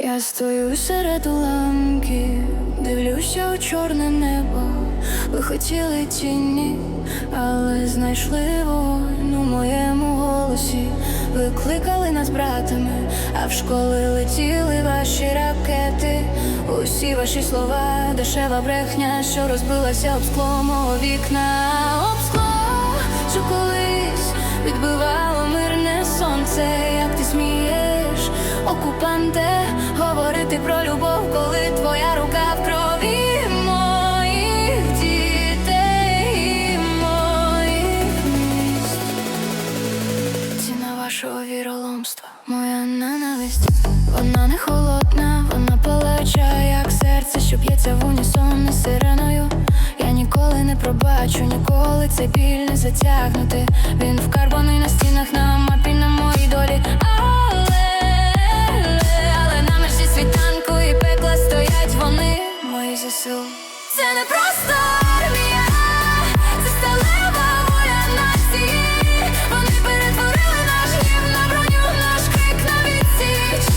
Я стою серед уламків, дивлюся у чорне небо. Ви хотіли тіні, але знайшли вогонь у моєму голосі. Ви кликали нас братами, а в школи летіли ваші ракети. Усі ваші слова, дешева брехня, що розбилася об скло мого вікна, об скло, що колись відбивало мирне сонце, як ти смієш, окупанте, говорити про любов, коли твоя рука в крові моїх дітей, і моїх міст. Ціна вашого віроломства, моя ненависть. Вона не холодна, вона палача, як серце, що б'ється в унісон із сиреною. Я ніколи не пробачу, ніколи цей біль не затягнути. Він мої Це не просто армія, це сталева воля нації. Вони перетворили наш гнів на броню, наш крик на відсіч.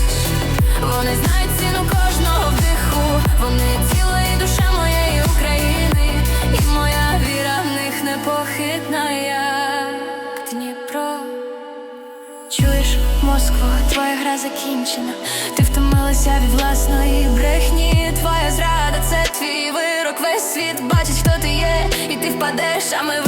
Вони знають ціну кожного вдиху. Вони тіло і душа моєї України. І моя віра в них непохитна, як Дніпро. Чуєш, Москва, твоя гра закінчена. Ти втомилася від власної брехні. Твоя зрада, впадеш, а ми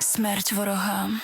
Смерть ворогам.